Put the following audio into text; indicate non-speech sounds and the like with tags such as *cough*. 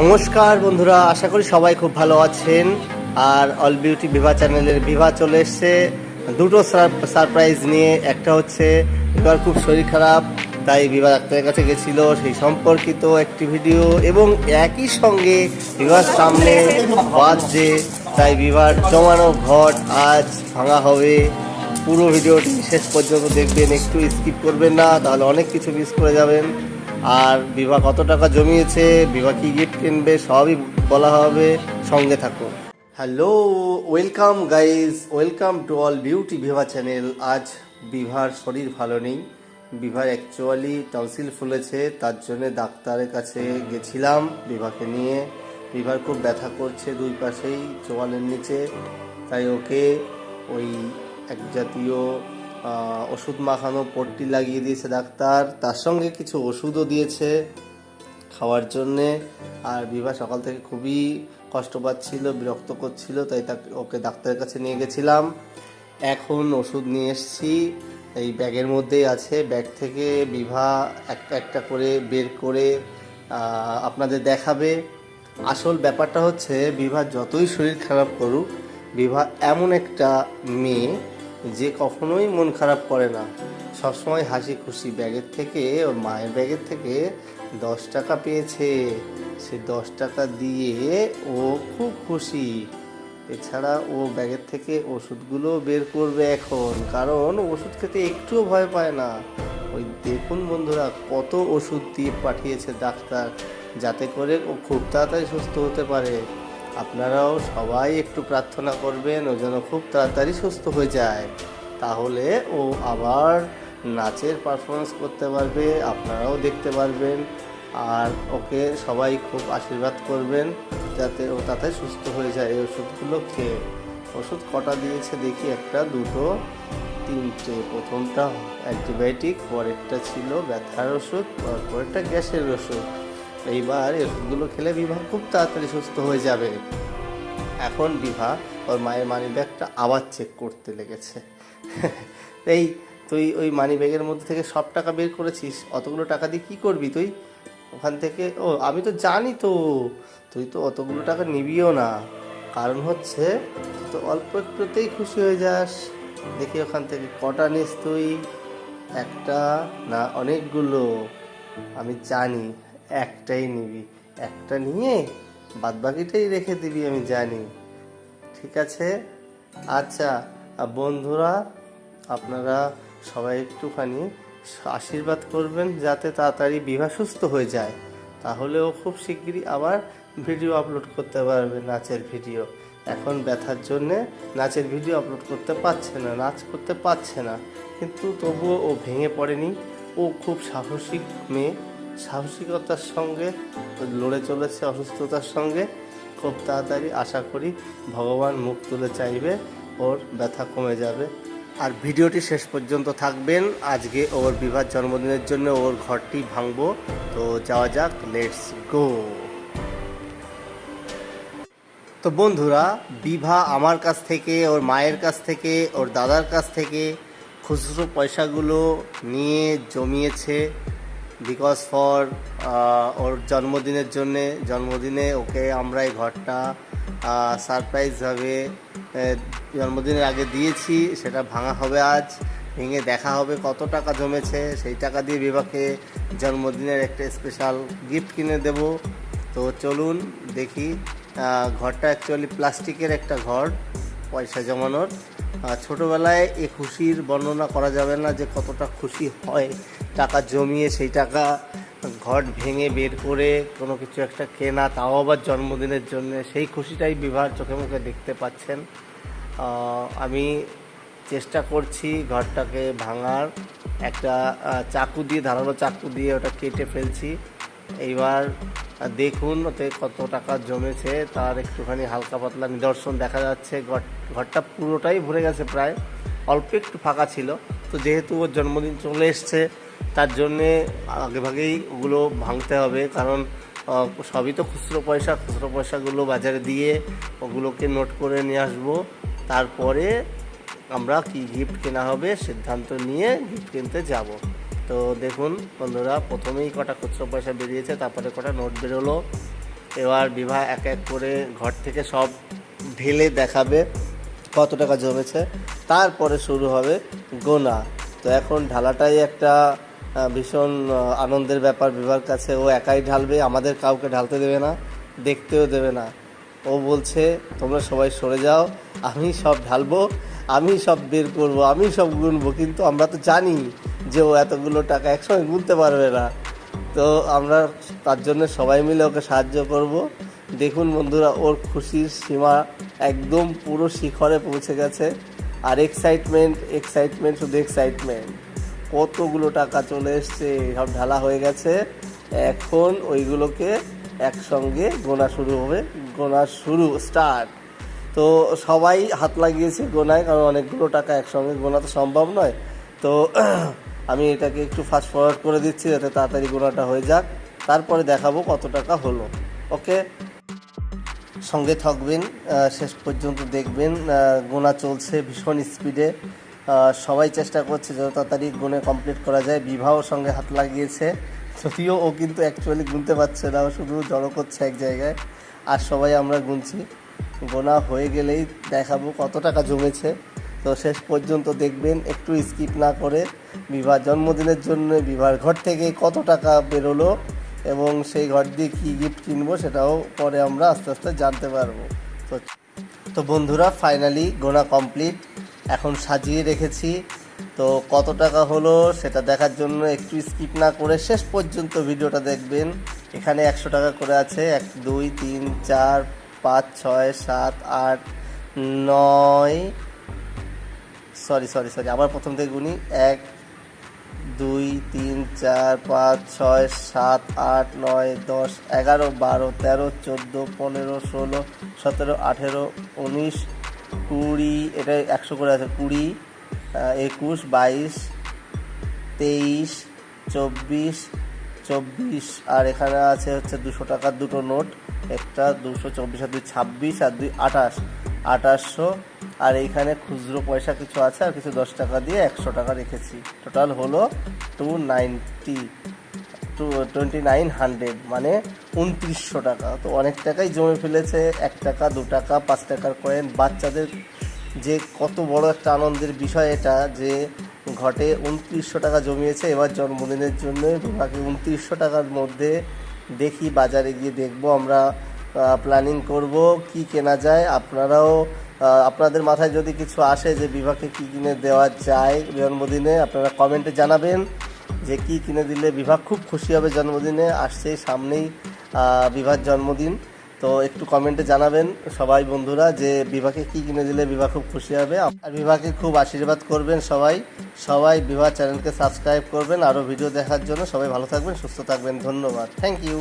নমস্কার বন্ধুরা, আশা করি সবাই খুব ভালো আছেন। আর অল বিউটি বিভা চ্যানেলের বিভা চলে এসছে। দুটো সারপ্রাইজ নিয়ে, একটা হচ্ছে বিভার খুব শরীর খারাপ, তাই বিভা ডাক্তারের কাছে গেছিল, সেই সম্পর্কিত একটি ভিডিও, এবং একই সঙ্গে বিভার সামনে বাজছে তাই বিভার জমানো ঘট আজ ভাঙা হবে। পুরো ভিডিওটি শেষ পর্যন্ত দেখবেন, একটু স্কিপ করবেন না, তাহলে অনেক কিছু মিস করে যাবেন। আর বিভা কত টাকা জমিয়েছে, বিভা কি গিফট কিনবে, সবই বলা হবে, সঙ্গে থাকো hello welcome guys welcome to all beauty Bibha channel আজ বিভার শরীর ভালো নেই। বিভার অ্যাকচুয়ালি টনসিল ফুলেছে, তার জন্য ডাক্তারের কাছে গেছিলাম বিভাকে নিয়ে। বিভার খুব ব্যথা করছে দুই পাশেই চোয়ালের নিচে। তাই ওকে ওই এক জাতীয় ওষুধ মাখানো, পট্টি লাগিয়ে দিয়েছে ডাক্তার। তার সঙ্গে কিছু ওষুধও দিয়েছে খাওয়ার জন্যে। আর বিভা সকাল থেকে খুবই কষ্ট পাচ্ছিল, বিরক্ত করছিল, তাই তাকে, ওকে ডাক্তারের কাছে নিয়ে গেছিলাম। এখন ওষুধ নিয়ে এসেছি। এই ব্যাগের মধ্যেই আছে। ব্যাগ থেকে বিভা একটা একটা করে বের করে আপনাদের দেখাবে। আসল ব্যাপারটা হচ্ছে, বিভা যতই শরীর খারাপ করুক, বিভা এমন একটা মেয়ে যে কখনোই মন খারাপ করে না। সবসময় হাসি খুশি ব্যাগের থেকে, ওর মায়ের ব্যাগের থেকে দশ টাকা পেয়েছে। সে দশ টাকা দিয়ে ও খুব খুশি। এছাড়া ও ব্যাগের থেকে ওষুধগুলো বের করবে এখন, কারণ ওষুধ খেতে একটুও ভয় পায় না। ওই দেখুন বন্ধুরা, কত ওষুধ দিয়ে পাঠিয়েছে ডাক্তার, যাতে করে ও খুব তাড়াতাড়ি সুস্থ হতে পারে। আপনারাও সবাই একটু প্রার্থনা করবেন, ও যেন খুব তাড়াতাড়ি সুস্থ হয়ে যায়। তাহলে ও আবার নাচের পারফরমেন্স করতে পারবে, আপনারাও দেখতে পারবেন। আর ওকে সবাই খুব আশীর্বাদ করবেন, যাতে ও তাতে সুস্থ হয়ে যায় এই ওষুধগুলো খেয়ে। ওষুধ কটা দিয়েছে দেখি, একটা, দুটো, তিনটে। প্রথমটা অ্যান্টিবায়োটিক, পরেরটা ছিল ব্যথার ওষুধ পরেরটা গ্যাসের ওষুধ। এইবার এই ওষুধগুলো খেলে বিবাহ খুব তাড়াতাড়ি সুস্থ হয়ে যাবে। এখন বিভা ওর মায়ের মানি ব্যাগটা আবার চেক করতে লেগেছে। *laughs* এই, তুই ওই মানি ব্যাগের মধ্যে থেকে সব টাকা বের করেছিস, অতগুলো টাকা দিয়ে কী করবি তুই? ওখান থেকে, ও, আমি তো জানি তো, তুই তো অতগুলো টাকা নিবিও না। কারণ হচ্ছে, তুই তো অল্প একটুতেই খুশি হয়ে যাস। দেখি ওখান থেকে কটা নিস তুই? একটা না অনেকগুলো? আমি জানি। একটাই নিবি। একটা নিয়ে বাদবাকিটাই রেখে দিবি, আমি জানি। ঠিক আছে? আচ্ছা বন্ধুরা, আপনারা সবাই একটুখানি আশীর্বাদ করবেন যাতে তাড়াতাড়ি বিবাহ সুস্থ হয়ে যায়। তাহলে ও খুব শিগগিরই আবার ভিডিও আপলোড করতে পারবে নাচের ভিডিও। এখন ব্যথার জন্যে নাচের ভিডিও আপলোড করতে পারছে না, নাচ করতে পারছে না। কিন্তু তবুও ও ভেঙে পড়েনি। ও খুব সাহসিক মেয়ে। সাহসিকতার সঙ্গে, লড়ে চলেছে অসুস্থতার সঙ্গে। খুব তাড়াতাড়ি আশা করি ভগবান মুখ তুলে চাইবে, ওর ব্যথা কমে যাবে। আর ভিডিওটি শেষ পর্যন্ত থাকবেন। আজকে ওর বিবাহ জন্মদিনের জন্য ওর ঘরটি ভাঙবো। তো যাওয়া যাক, লেটস গো। তো বন্ধুরা বিভা আমার কাছ থেকে, ওর মায়ের কাছ থেকে, ওর দাদার কাছ থেকে খুচরো পয়সাগুলো নিয়ে জমিয়েছে। বিকজ ফর ওর জন্মদিনের জন্যে, জন্মদিনে ওকে আমরা এই ঘরটা সারপ্রাইজভাবে জন্মদিনের আগে দিয়েছি, সেটা ভাঙা হবে আজ, ভেঙে দেখা হবে কত টাকা জমেছে, সেই টাকা দিয়ে বিভাকে জন্মদিনের একটা স্পেশাল গিফট কিনে দেব। তো চলুন দেখি ঘরটা অ্যাকচুয়ালি প্লাস্টিকের একটা ঘর, পয়সা জমানোর। ছোটবেলায় এই খুশির বর্ণনা করা যাবে না যে কতটা খুশি হয়। টাকা জমিয়ে সেই টাকা ঘর ভেঙে বের করে কোনো কিছু একটা কেনা, তাও আবার জন্মদিনের জন্য। সেই খুশিটাই বিবাহ চোখে মুখে দেখতে পাচ্ছেন। আমি চেষ্টা করছি ঘরটাকে ভাঙার। একটা চাকু দিয়ে, ধারালো চাকু দিয়ে ওটা কেটে ফেলছি। এইবার দেখুন ওতে কত টাকা জমেছে, তার একটুখানি হালকা পাতলা নিদর্শন দেখা যাচ্ছে। ঘর- ঘরটা পুরোটাই ভরে গেছে প্রায়, অল্প একটু ফাঁকা ছিল। তো যেহেতু ওর জন্মদিন চলে এসছে, তার জন্যে আগেভাগেই ওগুলো ভাঙতে হবে। কারণ সবই তো খুচরো পয়সা, খুচরো পয়সাগুলো বাজারে দিয়ে ওগুলোকে নোট করে নিয়ে আসব। তারপরে আমরা কি গিফট কেনা হবে সিদ্ধান্ত নিয়ে গিফট কিনতে যাব। তো দেখুন বন্ধুরা, প্রথমেই কটা খুচরো পয়সা বেরিয়েছে, তারপরে কটা নোট বেরোলো। এবার বিবাহ এক এক করে ঘর থেকে সব ঢেলে দেখাবে কত টাকা জমেছে। তারপরে শুরু হবে গোনা। তো এখন ঢালাটাই একটা ভীষণ আনন্দের ব্যাপার বিভার কাছে। ও একাই ঢালবে, আমাদের কাউকে ঢালতে দেবে না, দেখতেও দেবে না। ও বলছে, তোমরা সবাই সরে যাও, আমি সব ঢালবো, আমি সব বের করব, আমি সব গুনবো, কিন্তু আমরা তো জানি যে ও এতগুলো টাকা একসঙ্গে গুনতে পারবে না। তো আমরা তার জন্য সবাই মিলে ওকে সাহায্য করব। দেখুন বন্ধুরা, ওর খুশির সীমা একদম পুরো শিখরে পৌঁছে গেছে। আর এক্সাইটমেন্ট এক্সাইটমেন্ট শুধু এক্সাইটমেন্ট কতগুলো টাকা চলে এসছে, সব ঢালা হয়ে গেছে। এখন ওইগুলোকে একসঙ্গে গোনা শুরু হবে, গোনা শুরু স্টার্ট তো সবাই হাত লাগিয়েছে গোনায়, কারণ অনেকগুলো টাকা একসঙ্গে গোনা তো সম্ভব নয়। তো আমি এটাকে একটু ফাস্ট ফরওয়ার্ড করে দিচ্ছি যাতে তাড়াতাড়ি গোনাটা হয়ে যাক। তারপরে দেখাবো কত টাকা হলো। ওকে? সঙ্গে থাকবেন শেষ পর্যন্ত দেখবেন গোনা চলছে ভীষণ স্পিডে সবাই চেষ্টা করছে যত তাড়াতাড়ি গুনে কমপ্লিট করা যায়। বিবাহর সঙ্গে হাত লাগিয়েছে। যদিও ও কিন্তু অ্যাকচুয়ালি গুনতে পারছে না, ও শুধু জড়ো করছে এক জায়গায়। আর সবাই আমরা গুনছি। গোনা হয়ে গেলেই দেখাবো কত টাকা জমেছে। তো শেষ পর্যন্ত দেখবেন, একটু স্কিপ না করে বিবাহ জন্মদিনের জন্য বিবাহের ঘর থেকে কত টাকা বেরোলো এবং সেই ঘর দিয়ে কী গিফট কিনবো সেটাও পরে আমরা আস্তে আস্তে জানতে পারব। তো তো বন্ধুরা ফাইনালি গোনা কমপ্লিট এখন সাজিয়ে রেখেছি। তো কত টাকা হলো সেটা দেখার জন্য একটু স্কিপ না করে শেষ পর্যন্ত ভিডিওটা দেখবেন। এখানে একশো টাকা করে আছে। এক, দুই, তিন, চার, পাঁচ, ছয়, সাত, আট, নয় সরি সরি সরি আবার প্রথম থেকে গুনি। এক দুই, তিন, চার, পাঁচ, ছয়, সাত, আট, নয়, দশ, এগারো, বারো, তেরো, চোদ্দ, পনেরো, ষোলো, সতেরো, আঠেরো, উনিশ, কুড়ি, এটা একশো করে আছে, কুড়ি একুশ, বাইশ, তেইশ, চব্বিশ চব্বিশ, আর এখানে আছে হচ্ছে দুশো টাকার দুটো নোট, একটা দুশো চব্বিশ, আর দুই ছাব্বিশ, আর দুই আঠাশ, আঠাশশো আর এইখানে খুচরো পয়সা কিছু আছে, আর কিছু দশ টাকা দিয়ে একশো টাকা রেখেছি। টোটাল হলো two ninety two twenty nine hundred মানে উনত্রিশশো টাকা। তো অনেক টাকাই জমে ফেলেছে, এক টাকা, দু টাকা, পাঁচ টাকার কয়েন বাচ্চাদের যে কত বড় একটা আনন্দের বিষয় এটা, যে ঘটে উনত্রিশশো টাকা জমিয়েছে, এবার জন্মদিনের জন্য বাকি উনত্রিশশো টাকার মধ্যে দেখি, বাজারে গিয়ে দেখব, আমরা প্ল্যানিং করব, কি কেনা যায়, আপনারাও আপনাদের মাথায় যদি কিছু আসে যে বিভাকে কি কিনে দেওয়া যায় জন্মদিনে, আপনারা কমেন্টে জানাবেন যে কি কিনে দিলে বিভাগ খুব খুশি হবে জন্মদিনে, আসছে সামনেই বিভার জন্মদিন। তো একটু কমেন্টে জানাবেন সবাই বন্ধুরা যে বিভাকে কি কিনে দিলে বিভা খুব খুশি হবে। আর বিভাকে খুব আশীর্বাদ করবেন সবাই। সবাই বিভা চ্যানেলকে সাবস্ক্রাইব করবেন, আরও ভিডিও দেখার জন্য। সবাই ভালো থাকবেন, সুস্থ থাকবেন। ধন্যবাদ। Thank you